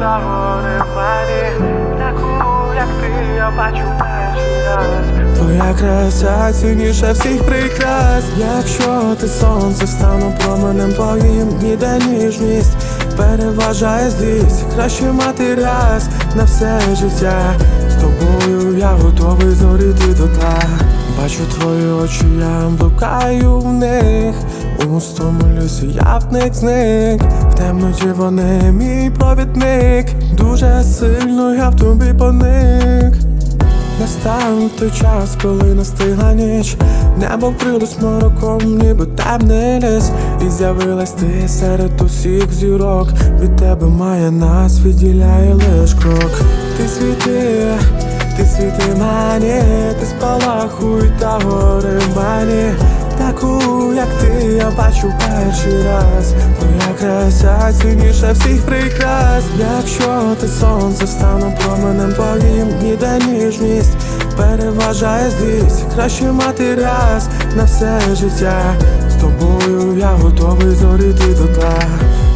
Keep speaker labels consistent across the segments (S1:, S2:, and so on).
S1: та вони в мені, таку, як ти, я бачу теж раз. Твоя краса цінніша всіх прикрас. Якщо ти сонце стану променем твоїм, ніде ніжність. Переважає злість, краще мати раз на все життя. З тобою я готовий зоріти дотла Бачу твої очі, я блукаю в них. У густому лісі я вник зник. В темноті вони мій провідник. Дуже сильно я в тобі поник. Настав той час, коли настигла ніч. Небо вкрилось мороком, ніби темний ліс. І з'явилась ти серед усіх зірок. Від тебе має нас відділяє лиш крок. Ти світи, ти світи мені, ти спалахуй та гори мені. Таку, як ти, я бачу перший раз. Твоя краса цінніше всіх прикрас. Якщо ти сонце, стану променем твоїм Ніде ніжність. Переважає злість Краще мати раз на все життя З тобою я готовий зоріти до дна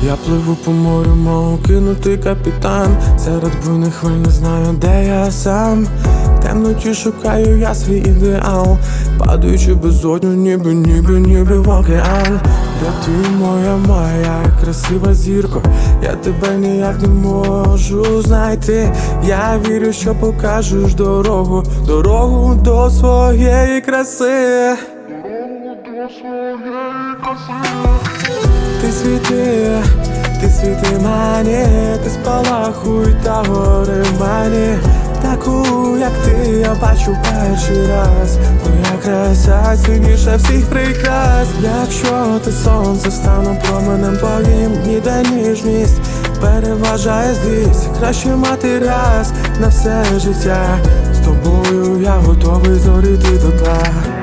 S1: Я пливу по морю, мов кинутий капітан. Серед буйних хвиль не знаю, де я сам темноті шукаю я свій ідеал. Падаючи безодню, ніби, ніби, ніби в океан. Де ти моя моя красива зірко, я тебе ніяк не можу знайти. Я вірю, що покажеш дорогу, дорогу до своєї краси. Ти світи, ти світи мені, ти спалахуй та гори мені Таку, як ти, я бачу перший раз. Твоя краса цінніше всіх прикрас. Якщо ти сонце, стану променем твоїм Ніде ніжність переважає злість. Краще мати раз на все життя. З тобою я готовий зоріти до дна